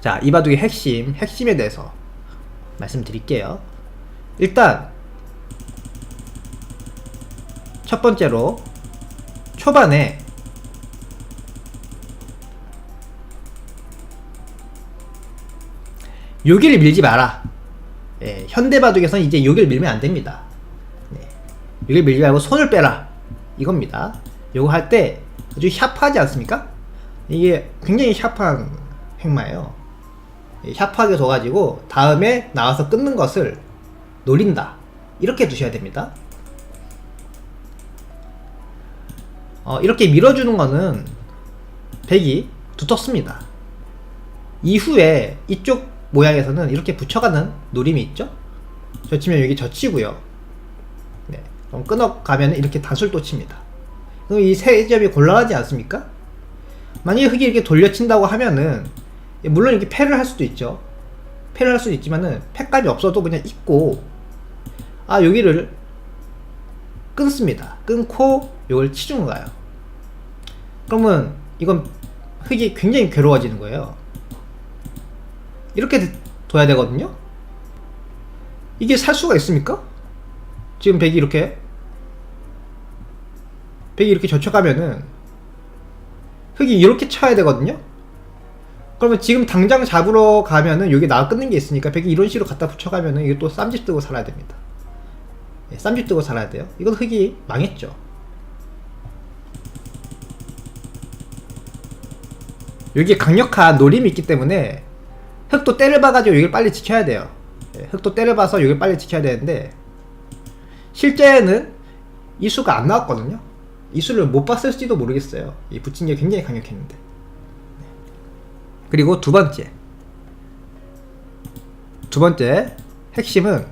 자, 이 바둑의 핵심, 핵심에 대해서 말씀드릴게요. 일단 첫 번째로 초반에 여기를 밀지 마라. 예, 현대 바둑에서는 이제 여기를 밀면 안 됩니다. 네, 여기를 밀지 말고 손을 빼라. 이겁니다. 요거 할 때 아주 샤프하지 않습니까? 이게 굉장히 샤프한 행마예요. 예, 샤프하게 둬가지고 다음에 나와서 끊는 것을 노린다. 이렇게 두셔야 됩니다. 어, 이렇게 밀어주는 거는 백이 두텁습니다. 이후에 이쪽 모양에서는 이렇게 붙여가는 노림이 있죠? 젖히면 여기 젖히고요. 네. 그럼 끊어가면 이렇게 단술 또 칩니다. 그럼 이 세 점이 곤란하지 않습니까? 만약에 흙이 이렇게 돌려친다고 하면은, 물론 이렇게 패를 할 수도 있죠. 패를 할 수도 있지만은, 패감이 없어도 그냥 있고, 아, 여기를 끊습니다. 끊고, 이걸 치중 가요. 그러면, 이건 흙이 굉장히 괴로워지는 거예요. 이렇게 둬야 되거든요? 이게 살 수가 있습니까? 지금 백이 이렇게 백이 이렇게 젖혀가면은 흙이 이렇게 쳐야 되거든요? 그러면 지금 당장 잡으러 가면은 여기 나와 끊는 게 있으니까 백이 이런 식으로 갖다 붙여가면은 이게 또 쌈집 뜨고 살아야 됩니다. 예, 쌈집 뜨고 살아야 돼요. 이건 흙이 망했죠. 여기에 강력한 노림이 있기 때문에 흙도 때를 봐가지고 여기를 빨리 지켜야 돼요. 예, 흙도 때를 봐서 여기를 빨리 지켜야 되는데 실제는 이 수가 안 나왔거든요. 이 수를 못 봤을지도 모르겠어요. 이 붙인 게 굉장히 강력했는데. 네. 그리고 두 번째. 두 번째 핵심은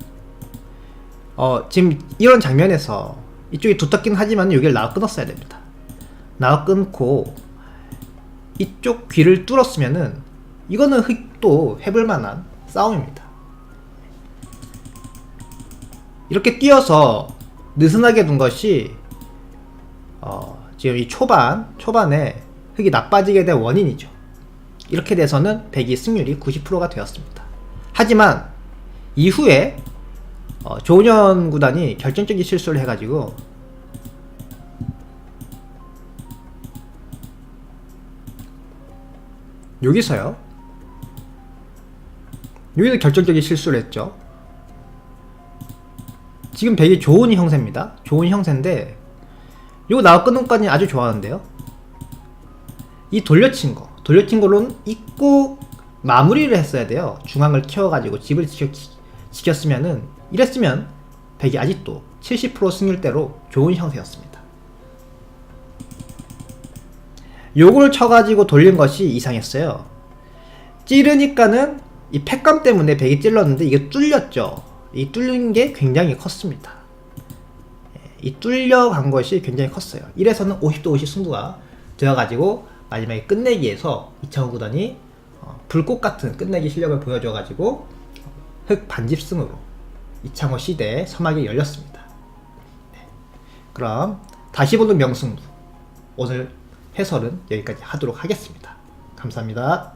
어, 지금 이런 장면에서 이쪽이 두텁긴 하지만 여기를 나와 끊었어야 됩니다. 나와 끊고 이쪽 귀를 뚫었으면은 이거는 흙도 해볼 만한 싸움입니다. 이렇게 뛰어서 느슨하게 둔 것이 어, 지금 이 초반 초반에 흙이 나빠지게 된 원인이죠. 이렇게 돼서는 백이 승률이 90%가 되었습니다. 하지만 이후에 어, 조은현 구단이 결정적인 실수를 해가지고 여기서요. 여기서 결정적인 실수를 했죠. 지금 백이 좋은 형세입니다. 좋은 형세인데 이거 나와 끊는 것까지 아주 좋아하는데요. 이 돌려친 거, 돌려친 거로는 입고 마무리를 했어야 돼요. 중앙을 키워가지고 집을 지켰, 지켰으면은 이랬으면 백이 아직도 70% 승률대로 좋은 형세였습니다. 요걸 쳐가지고 돌린 것이 이상했어요. 찌르니까는 이 팩감 때문에 백이 찔렀는데 이게 뚫렸죠. 이 뚫린 게 굉장히 컸습니다. 예, 이 뚫려간 것이 굉장히 컸어요. 1에서는 50도 50 승부가 되어가지고 마지막에 끝내기에서 이창호 구단이 어, 불꽃 같은 끝내기 실력을 보여줘가지고 흑 반집승으로 이창호 시대 서막이 열렸습니다. 네. 그럼 다시 보는 명승부 오늘 해설은 여기까지 하도록 하겠습니다. 감사합니다.